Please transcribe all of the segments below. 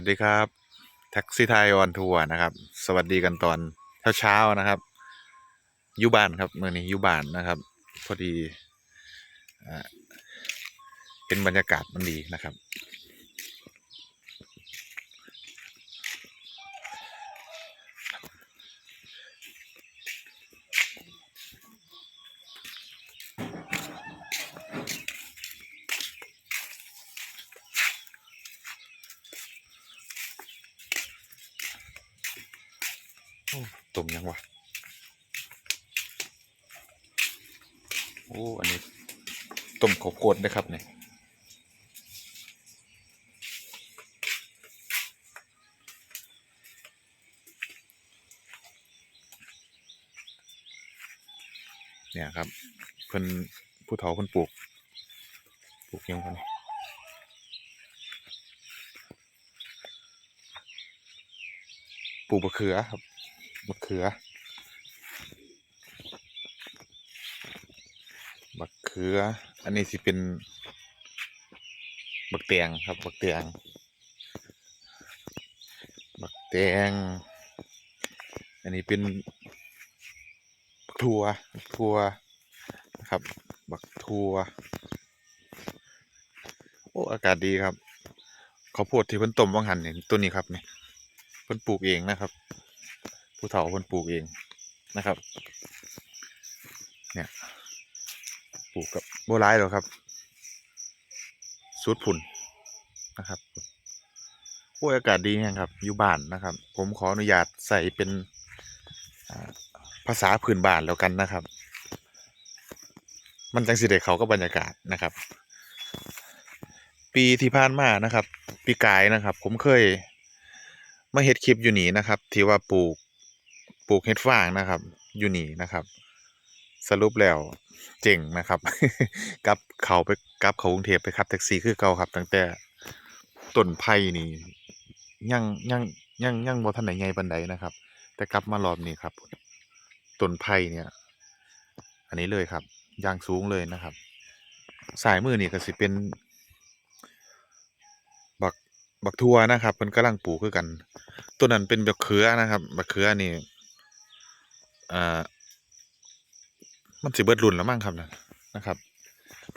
วัสดีครับ แท็กซี่ไทยออนทัวร์นะครับ สวัสดีกันตอนเช้าๆนะครับยูบานครับเมื่อนี้ยูบานนะครับ พอดีอ่าเป็นบรรยากาศมันดีนะครับ โอ้ ต้มยังวะโอ้อันนี้ต้มข้าวโพดนะครับเนี่ยเนี่ยครับเพิ่นผู้เฒ่าเพิ่นปลูกปลูกยังไงปลูกมะเขือครับ มะเขือ บักเขือ อันนี้สิเป็น บักแตงครับ บักแตงบักแตงอันนี้เป็นบักทัวบักทัวนะครับ บักทัวโอ้อากาศดีครับข้าวโพดที่เพิ่นต้มว่างหันเนี่ยตัวนี้ครับเนี่ยเพิ่นปลูกเองนะครับ ผู้เฒ่าเพิ่นปลูกเองนะครับ เนี่ยปลูกกับโบราณหรอครับสูตรผุ่นนะครับโอ้ยอากาศดีแฮงครับอยู่บ้านนะครับ ผมขออนุญาตใส่เป็นภาษาพื้นบ้านแล้วกันนะครับ มันจังสิได้เขากับบรรยากาศนะครับ ปีที่ผ่านมานะครับ ปีกายนะครับ ผมเคยมาเฮ็ดคลิปอยู่นี่นะครับ ที่ว่าปลูก ปลูกเฮ็ดฟางนะครับ อยู่นี่นะครับ สรุปแล้วเจ๋งนะครับกลับเขาไปกลับเขากรุงเทพไปขับแท็กซี่คือเก่าครับตั้งแต่ต้นไผ่นี่ยังยังยังยังบ่ทันได้ใหญ่ปานใดนะครับ แต่กลับมารอบนี้ครับต้นไผ่เนี่ย อันนี้เลยครับยางสูงเลยนะครับ สายมือนี่ก็สิเป็น บักบักทัวนะครับเพิ่นกำลังปลูกคือกันต้นนั้นเป็นบักเขือนะครับ บักเขือนี่ อ่ามันสิเบิดรุ่นแล้วมั้งครับนะนะครับ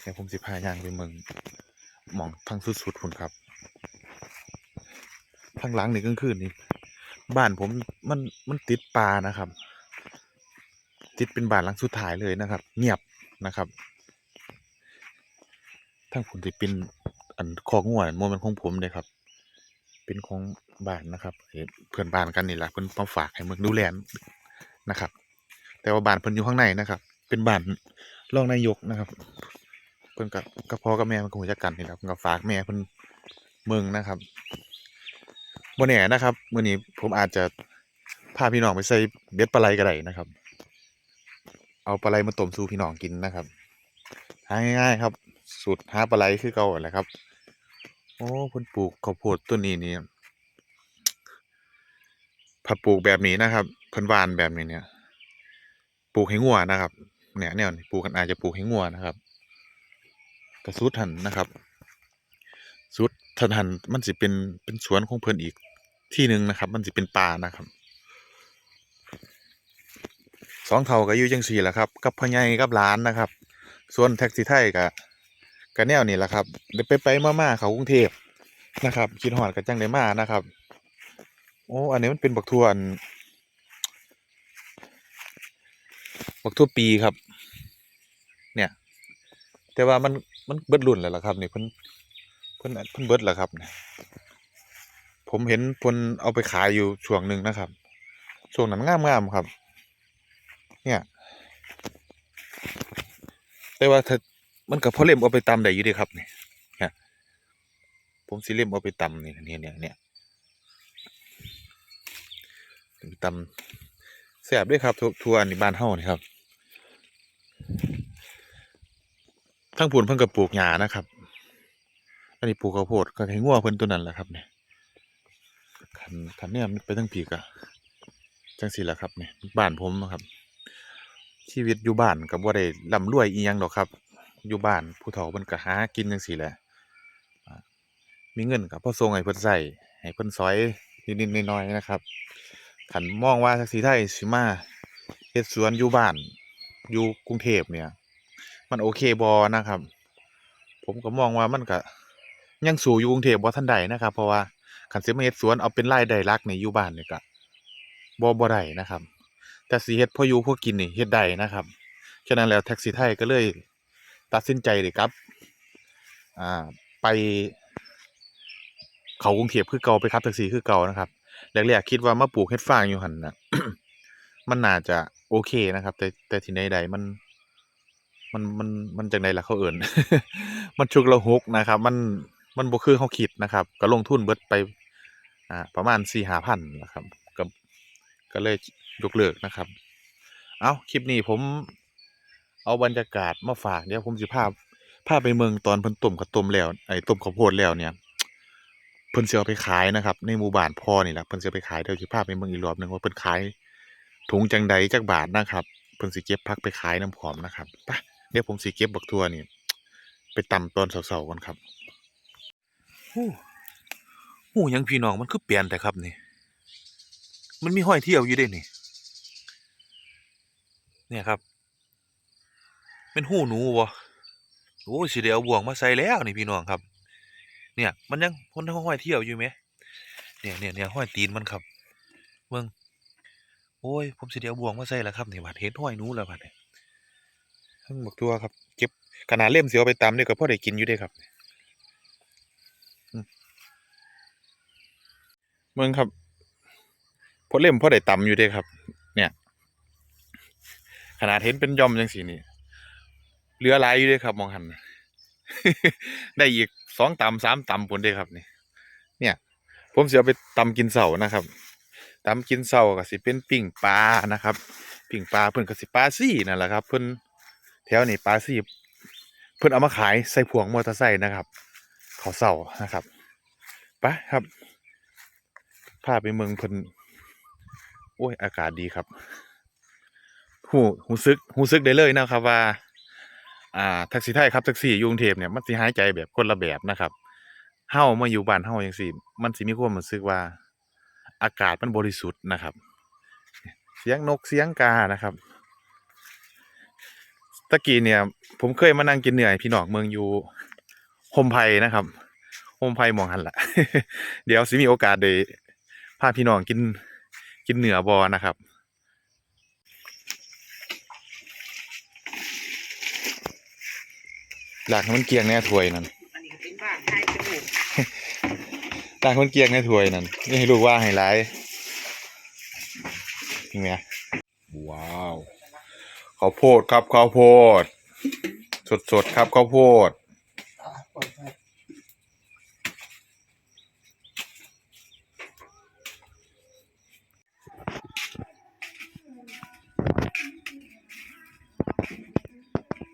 เดี๋ยวผมสิพายางไปเมืองมองทางสุดๆพุ่นครับทางหลังนี่กลางคืนนี่บ้านผมมันมันติดป่านะครับ ติดเป็นบ้านหลังสุดท้ายเลยนะครับ เงียบนะครับทางผมสิเป็นอันคอกงัวบ่แม่นของผมเด้ครับ เป็นของบ้านนะครับเพื่อนบ้านกันนี่แหละเพิ่อนมาฝากให้เมืองดูแลนะครับ แต่ว่าบ้านเพิ่นอยู่ข้างในนะครับ เป็นบ้านรองนายกนะครับ เพิ่นกับกับพ่อกับแม่เพิ่นก็รู้จักกันนี่แหละเพิ่นก็ฝากแม่เพิ่นเมืองนะครับบ่แน่นะครับมื้อนี้ผมอาจจะพาพี่น้องไปใส่เบ็ดปลาไหลก็ได้นะครับ เอาปลาไหลมาต้มสู่พี่น้องกินนะครับหาง่ายๆครับสูตรหาปลาไหลคือเก่าแหละครับ โอ้เพิ่นปลูกข้าวโพดต้นนี้นี่ถ้าปลูกแบบนี้นะครับเพิ่นหวานแบบนี้เนี่ย ปลูกให้งัวนะครับเนี่ยแนวนี้ปลูกกันอาจจะปลูกให้งัวนะครับกระสุดหันนะครับ สุดทันหันมันสิเป็นเป็นสวนของเพิ่นอีกที่หนึ่งนะครับ มันสิเป็นป่านะครับสองเท่าก็อยู่จังซี่แหละครับ กับพ่อใหญ่กับหลานนะครับ ส่วนแท็กซี่ไทยก็ก็แนวนี้แหละครับได้ไปไปๆมาๆเขากรุงเทพนะครับคิดฮอดก็จังได้มานะครับ โอ้อันนี้มันเป็นบักทวน บักทั่วปีครับ เนี่ย แต่ว่ามันมันเบิดรุ่นแล้วล่ะครับนี่เพิ่นเพิ่นเพิ่นเบิดแล้วครับเนี่ยผมเห็นเพิ่นเอาไปขายอยู่ช่วงหนึ่งนะครับช่วงนั้นงามๆครับ เนี่ย แต่ว่าถ้ามันก็พอเล่มเอาไปตำได้อยู่ด้ครับเนี่ยผมสิเล่มเอาไปตำนี่เนี่ยเนี่ยเนี่ยตำ แซ่บด้วยครับทัวทั่วอันนี้บ้านเฮานี่ครับทั้งพูนเพิ่นก็ปลูกหญ้านะครับ อันนี้ปลูกข้าวโพดก็ให้งัวเพิ่นตัวนั้นแหละครับเนี่ยคันคันเนี่ยไปทั้งปีกะจังซี่แหละครับเนี่ยบ้านผมอะครับ ชีวิตอยู่บ้านก็บ่ได้ร่ำรวยอีหยังดอกครับ อยู่บ้านผู้เฒ่าเพิ่นก็หากินจังซี่แหละมีเงินก็พอส่งให้เพิ่นใช้ให้เพิ่นซอยนิดๆน่อยๆนะครับ คันมองว่าแท็กซี่ไทยสิมาเฮ็ดสวนอยู่บ้าน อยู่กรุงเทพเนี่ย มันโอเคบ่นะครับ ผมก็มองว่ามันก็ยังสู้อยู่กรุงเทพบ่ทันได้นะครับ เพราะว่าคันสิมาเฮ็ดสวนเอาเป็นรายได้หลักในอยู่บ้านนี่ก็บ่บ่ได้นะครับ แต่สิเฮ็ดพออยู่พอกินนี่เฮ็ดได้นะครับฉะนั้นแล้วแท็กซี่ไทยก็เลย ตัดสินใจเด้กลับ อ่าไป เขากรุงเทพคือเก่าไปขับแท็กซี่คือเก่านะครับ แรกๆคิดว่ามาปลูกเฮ็ดฟางอยู่หั่นน่ะมันน่าจะโอเคนะครับ แต่แต่ที่ใดๆมันมันมันมันจังใดล่ะเขาเอิ้นมันฉุกละหุกนะครับ มันมันบ่คือเราคิดนะครับ ก็ลงทุนเบิดไป อ่า ประมาณ4-5,000นะครับก็ก็เลยยกเลิกนะครับ เอาคลิปนี้ผมเอาบรรยากาศมาฝากเดี๋ยวผมสิพาพาไปเมืองตอนเพิ่นต้มข้าวต้มแล้วไอ้ต้มข้าวโพดแล้วเนี่ย เพิ่นเสิเอาไปขายนะครับ ในหมู่บ้านพ่อนี่ล่ะเพิ่นเสิเอาไปขายเดี๋ยวสิพาไปเมืองอีกรอบหนึ่งว่าเพิ่นขายถุงจังใดจักบาทนะครับเพิ่นสิเก็บผักไปขายนำพร้อมนะครับไปเดี๋ยวผมสิเก็บบักทั่วนี่ไปตำตอนเช้าๆก่อนครับฮู้ฮู้หยังพี่น้องมันคือเปลี่ยนแต่ครับนี่ มันมีห้อยเที่ยวอยู่ด้นี่ เนี่ยครับเป็นหูหนูบ่โอ้ยสิได้เอาบ่วงมาใส่แล้วนี่พี่น้องครับ เนี่ย มันยังมันยังห้อยเที่ยวอยู่ไหมเนี่ยเนี่ยเนี่ยห้อยตีนมันครับเบิ่งโอ้ย ผมสิได้เอาบ่วงมาใส่แล้วครับนี่บัดเห็นห้อยนู้แล้วบัดนี้ทั้งบักตัวครับ เก็บขนาดเล่มเสิเอาไปตำนี่ก็พ่อได้กินอยู่เด้ครับอืมเบิ่งครับพอเล่มพอได้ตำอยู่เด้ครับ เนี่ย ขนาดเห็นเป็นย่อมจังซี่นี่เหลือลายอยู่เด้ครับ มองหันได้อีก สองตำสามตำพุ่นเด้ครับนี่เนี่ย ผมสิเอาไปตำกินเสานะครับตำกินเสาร์ก็สิเป็นปิ้งปลานะครับ ปิ้งปลาเพิ่นก็สิปลาซี่นั่นแหละครับ เพิ่นแถวนี้ปลาซี่เพิ่นเอามาขายใส่พวงมอเตอร์ไซค์นะครับเขาเสานะครับไปครับพาไปเมืองเพิ่นโอ้ยอากาศดีครับหูหูซึกหูซึกได้เลยนะครับว่า อ่าแท็กซี่ไทยครับแท็กซี่ยุงเทพเนี่ยมันสิหายใจแบบคนละแบบนะครับเฮามาอยู่บ้านเฮาจังซี่มันสิมีความรู้สึกว่า อากาศมันบริสุทธิ์นะครับ เสียงนกเสียงกานะครับตะกี้เนี่ย ผมเคยมานั่งกินเหนื้อให้พี่น้องเมืองอยู่โฮมไพนะครับโฮมไพมองหันละเดี๋ยวสิมีโอกาสได้พาพี่น้องกินกินเหนือบอนะครับ หลากให้มันเกรียงแน่ถ้วยนั่นอันนี้ก็เป็นบ้านไทยจมูกหลากให้มันเกรียงแน่ถ้วยนั่นนี่ให้ลูกว่าให้ร้ายจริงไหมว้าวข้าวโพดครับข้าวโพด สดสดๆครับข้าวโพด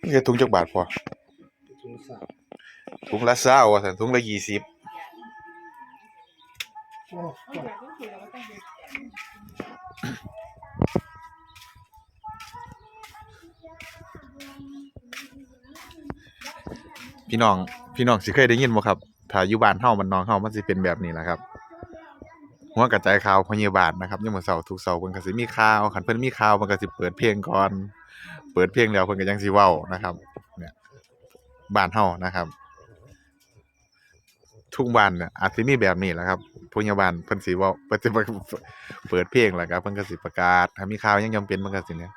นี่จะถุงจักบาทพอถุงสาม ถุงละเศร้าอะสันถุงละยี่สิบพี่น้อง พี่น้องสิเคยได้ยินบ่ครับ ถ้าอยู่บ้านเฮามันนองเฮามันสิเป็นแบบนี้แหละครับหัวกระจายข่าวพยาบาลนะครับยามมื้อเช้าทุกเช้าเพิ่นก็สิมีข่าวคันเพิ่นมีข่าวเพิ่นก็สิเปิดเพลงก่อน เปิดเพลงแล้วเพิ่นก็ยังสิเว้านะครับ เนี่ยบ้านเฮานะครับ ทุกบ้านเนี่ยอาจสิมีแบบนี้แหละครับพยาบาลเพิ่นสิเว้าเพิ่นสิเปิดเพลงแล้วก็เพิ่นก็สิประกาศถ้ามีข่าวยังจำเป็นเพิ่นก็สิเนี่ย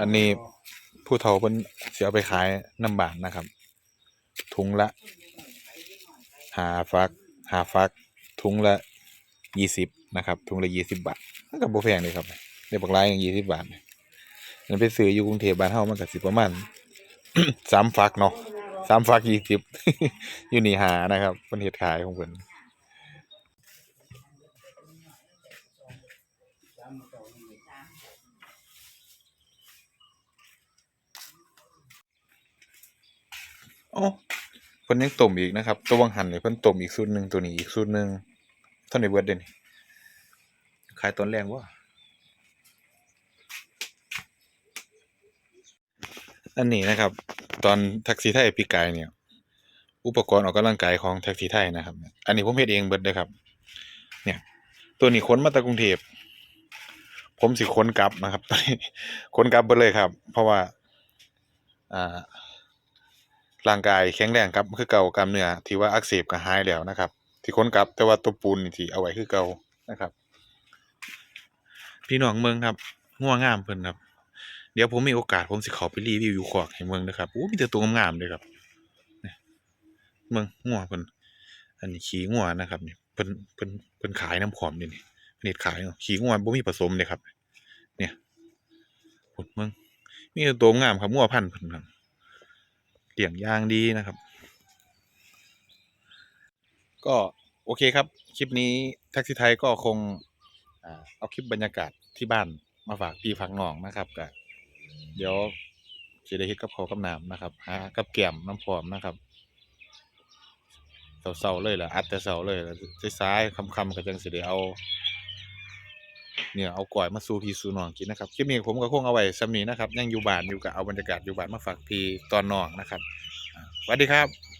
อันนี้ผู้เฒ่าเพิ่นสิเอาไปขายน้ำบานนะครับ ถุงละหาฟักหาฟัก ถุงละยี่สิบนะครับ ถุงละยี่สิบบาทมันก็บ่แพงเลยครับได้บักลายอย่างยี่สิบบาทนั่นไปซื้ออยู่กรุงเทพบ้านเฮามันก็สิประมาณ สามฟักเนาะสามฟักยี่สิบอยู่นี่หานะครับเพิ่นเฮ็ดขายของเพิ่นอ๋อเพิ่นยังต้มอีกนะครับ ตัววังหันนี่เพิ่นต้มอีกสูตรหนึงตัวนี้อีกสูตรหนึงเท่านี้เบิดเด้นี่ขายตอนแรงบ่ อันนี้นะครับ ตอนแท็กซี่ไทยปีกายเนี่ย อุปกรณ์ออกกำลังกายของแท็กซี่ไทยนะครับ อันนี้ผมเฮ็ดเองเบิดเลยครับ เนี่ย ตัวนี้ขนมาจากรุงเทพผมสิขนกลับนะครับตอนนี้ขนกลับเบิดเลยครับ เพราะว่า อ่าร่างกายแข็งแรงครับคือเก่ากล้ามเนื้อที่ว่าอักเสบก็หายแล้วนะครับ ที่ขนกลับ แต่ว่าตัวปูนที่เอาไว้คือเก่านะครับ พี่น้องเมืองครับงัวงามเพิ่นครับ เดี๋ยวผมมีโอกาสผมสิเข้าไปรีวิวอยู่ขอกให้เมืองเด้อครับโอ้มีแต่ตัวงามๆเลยครับเมืองงัวเพิ่นอันนี้ขี้งัวนะครับเนี่ยเพิ่นเพิ่นเพิ่นขายน้ำหอมนี่นี่เพิ่นเฮ็ดขายเนาะขี้งัวบ่มีผสมเลยครับ เนี่ยพุ่นเมืองมีแต่ตัวงามครับงัวพันธุ์เพิ่นครับเลี้ยงยางดีนะครับ ก็โอเคครับ คลิปนี้แท็กซี่ไทยก็คงเอาคลิปบรรยากาศที่บ้านมาฝากพี่ฝากน้องนะครับก็ เดี๋ยวสิได้เฮ็ดกับข้าวกับน้ำนะครับหากับแกล้มน้ำพร้อมนะครับเสาๆเลยล่ะอัดแต่เสาเลยแล้วสายๆคำๆก็จังสิได้เอา เนี่ยเอาก้อยมาสู่พี่สู่น้องกินนะครับคลิปนี้ผมก็คงเอาไว้ส่ำนี้นะครับยังอยู่บ้านอยู่ก็เอาบรรยากาศอยู่บ้านมาฝากพี่ตอนน้องนะครับสวัสดีครับ